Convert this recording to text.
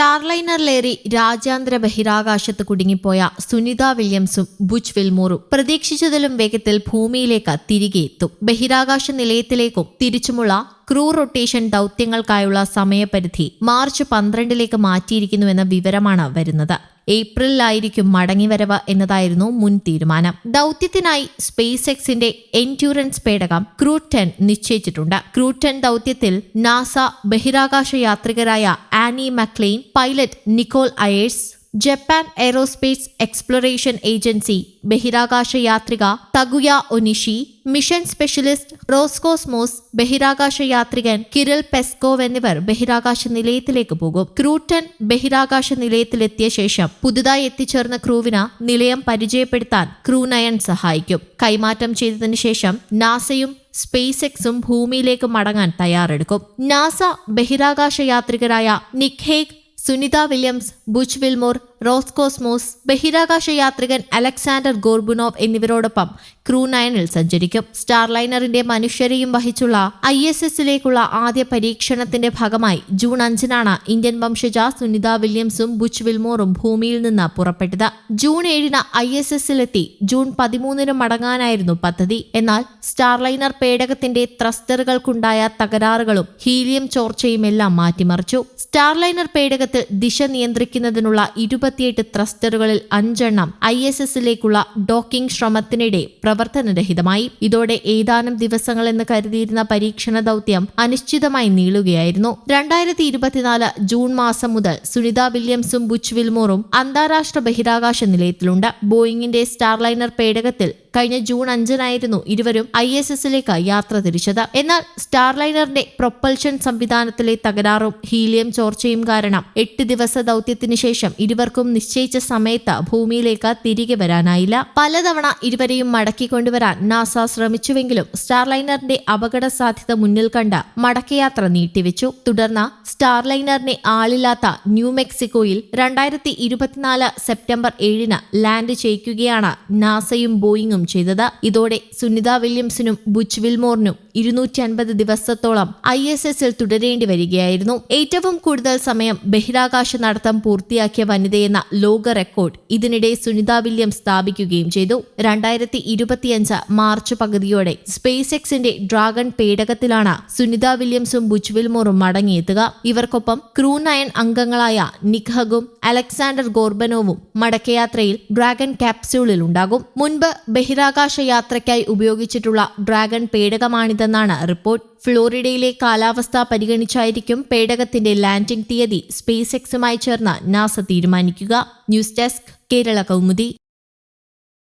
സ്റ്റാർലൈനറിലേറി രാജ്യാന്തര ബഹിരാകാശത്ത് കുടുങ്ങിപ്പോയ സുനിത വില്യംസും ബുച്ച് വിൽമോറും പ്രതീക്ഷിച്ചതിലും വേഗത്തിൽ ഭൂമിയിലേക്ക് തിരികെ എത്തും. ബഹിരാകാശ നിലയത്തിലേക്കും തിരിച്ചുമുള്ള ക്രൂ റൊട്ടേഷൻ ദൗത്യങ്ങൾക്കായുള്ള സമയപരിധി മാർച്ച് പന്ത്രണ്ടിലേക്ക് മാറ്റിയിരിക്കുന്നുവെന്ന വിവരമാണ് വരുന്നത്. ഏപ്രിലിലായിരിക്കും മടങ്ങിവരവ് എന്നതായിരുന്നു മുൻ തീരുമാനം. ദൗത്യത്തിനായി സ്പേസ് എക്സിന്റെ എൻഡ്യൂറൻസ് പേടകം ക്രൂ ടെൻ നിശ്ചയിച്ചിട്ടുണ്ട്. ക്രൂ ടെൻ ദൗത്യത്തിൽ നാസ ബഹിരാകാശ യാത്രികരായ Anne McClain pilot Nicole Ayers Japan Aerospace Exploration Agency ബഹിരാകാശ യാത്രിക Takuya Onishi mission specialist Roscosmos ബഹിരാകാശ യാത്രികൻ കിരൽ പെസ്കോവ് എന്നിവർ ബഹിരാകാശ നിലയത്തിലേക്ക് പോകും. ക്രൂട്ടൺ ബഹിരാകാശ നിലയത്തിലെത്തിയ ശേഷം പുതുതായി എത്തിച്ചേർന്ന ക്രൂവിന് നിലയം പരിചയപ്പെടുത്താൻ ക്രൂ നയൻ സഹായിക്കും. കൈമാറ്റം ചെയ്തതിനു ശേഷം നാസയും സ്പേസ് എക്സും ഭൂമിയിലേക്ക് മടങ്ങാൻ തയ്യാറെടുക്കും. നാസ ബഹിരാകാശ യാത്രികരായ Nick Hague Sunita Williams Butch Wilmore Roscosmos ബഹിരാകാശ യാത്രികൻ അലക്സാണ്ടർ ഗോർബുനോവ് എന്നിവരോടൊപ്പം ക്രൂ നയനിൽ സഞ്ചരിക്കും. സ്റ്റാർലൈനറിന്റെ മനുഷ്യരെയും വഹിച്ചുള്ള ഐ എസ് എസിലേക്കുള്ള ആദ്യ പരീക്ഷണത്തിന്റെ ഭാഗമായി ജൂൺ അഞ്ചിനാണ് ഇന്ത്യൻ വംശജ സുനിത വില്യംസും ബുച്ച് വിൽമോറും ഭൂമിയിൽ നിന്ന് പുറപ്പെട്ടത്. ജൂൺ ഏഴിന് ഐ എസ് എസിലെത്തി. ജൂൺ പതിമൂന്നിന് മടങ്ങാനായിരുന്നു പദ്ധതി. എന്നാൽ സ്റ്റാർലൈനർ പേടകത്തിന്റെ ത്രസ്റ്ററുകൾക്കുണ്ടായ തകരാറുകളും ഹീലിയം ചോർച്ചയുമെല്ലാം മാറ്റിമറിച്ചു. സ്റ്റാർലൈനർ പേടകത്തിൽ ദിശ നിയന്ത്രിക്കുന്നതിനുള്ള ഇരുപത്തിയെട്ട് ത്രസ്റ്ററുകളിൽ അഞ്ചെണ്ണം ഐ എസ് എസിലേക്കുള്ള ഡോക്കിംഗ് ശ്രമത്തിനിടെ പ്രവർത്തനരഹിതമായി. ഇതോടെ ഏതാനും ദിവസങ്ങളെന്ന് കരുതിയിരുന്ന പരീക്ഷണ ദൗത്യം അനിശ്ചിതമായി നീളുകയായിരുന്നു. രണ്ടായിരത്തി ഇരുപത്തിനാല് ജൂൺ മാസം മുതൽ സുനിത വില്യംസും ബുച്ച് വിൽമോറും അന്താരാഷ്ട്ര ബഹിരാകാശ നിലയത്തിലുണ്ട്. ബോയിങ്ങിന്റെ സ്റ്റാർലൈനർ പേടകത്തിൽ കഴിഞ്ഞ ജൂൺ അഞ്ചിനായിരുന്നു ഇരുവരും ഐ എസ് എസിലേക്ക് യാത്ര തിരിച്ചത്. എന്നാൽ സ്റ്റാർലൈനറിന്റെ പ്രൊപ്പൽഷൻ സംവിധാനത്തിലെ തകരാറും ഹീലിയം ചോർച്ചയും കാരണം എട്ട് ദിവസ ദൗത്യത്തിന് ശേഷം ഇരുവർക്കും നിശ്ചയിച്ച സമയത്ത് ഭൂമിയിലേക്ക് തിരികെ വരാനായില്ല. പലതവണ ഇരുവരെയും മടക്കി കൊണ്ടുവരാൻ നാസ ശ്രമിച്ചുവെങ്കിലും സ്റ്റാർലൈനറിന്റെ അപകട സാധ്യത മുന്നിൽ കണ്ട് മടക്കയാത്ര നീട്ടിവെച്ചു. തുടർന്ന് സ്റ്റാർലൈനറിനെ ആളില്ലാത്ത ന്യൂ മെക്സിക്കോയിൽ രണ്ടായിരത്തി ഇരുപത്തിനാല് സെപ്റ്റംബർ ഏഴിന് ലാൻഡ് ചെയ്യിക്കുകയാണ് നാസയും ബോയിങ്ങും ചെയ്തത്. ഇതോടെ സുനിത വില്യംസിനും ബുച്ച് വിൽമോറിനും ഇരുന്നൂറ്റി അൻപത് ദിവസത്തോളം ഐ എസ് എസിൽ തുടരേണ്ടി വരികയായിരുന്നു. ഏറ്റവും കൂടുതൽ സമയം ബഹിരാകാശ നടത്തം പൂർത്തിയാക്കിയ വനിതയെന്ന ലോക റെക്കോർഡ് ഇതിനിടെ സുനിത വില്യംസ് സ്ഥാപിക്കുകയും ചെയ്തു. രണ്ടായിരത്തി ഇരുപത്തിയഞ്ച് മാർച്ച് പകുതിയോടെ സ്പേസ് എക്സിന്റെ ഡ്രാഗൺ പേടകത്തിലാണ് സുനിത വില്യംസും ബുച്ച് വിൽമോറും മടങ്ങിയെത്തുക. ഇവർക്കൊപ്പം ക്രൂ നയൻ അംഗങ്ങളായ നിഖഗും അലക്സാണ്ടർ ഗോർബനോവും മടക്കയാത്രയിൽ ഡ്രാഗൺ ക്യാപ്സ്യൂളിൽ ഉണ്ടാകും മുൻപ് ബഹിരാകാശ യാത്രയ്ക്കായി ഉപയോഗിച്ചിട്ടുള്ള ഡ്രാഗൺ പേടകമാണിതെന്നാണ് റിപ്പോർട്ട്. ഫ്ലോറിഡയിലെ കാലാവസ്ഥ പരിഗണിച്ചായിരിക്കും പേടകത്തിന്റെ ലാൻഡിംഗ് തീയതി. സ്പേസ് എക്സുമായി ചേർന്ന് നാസ തീരുമാനിക്കുക. News desk Kerala Kaumudi.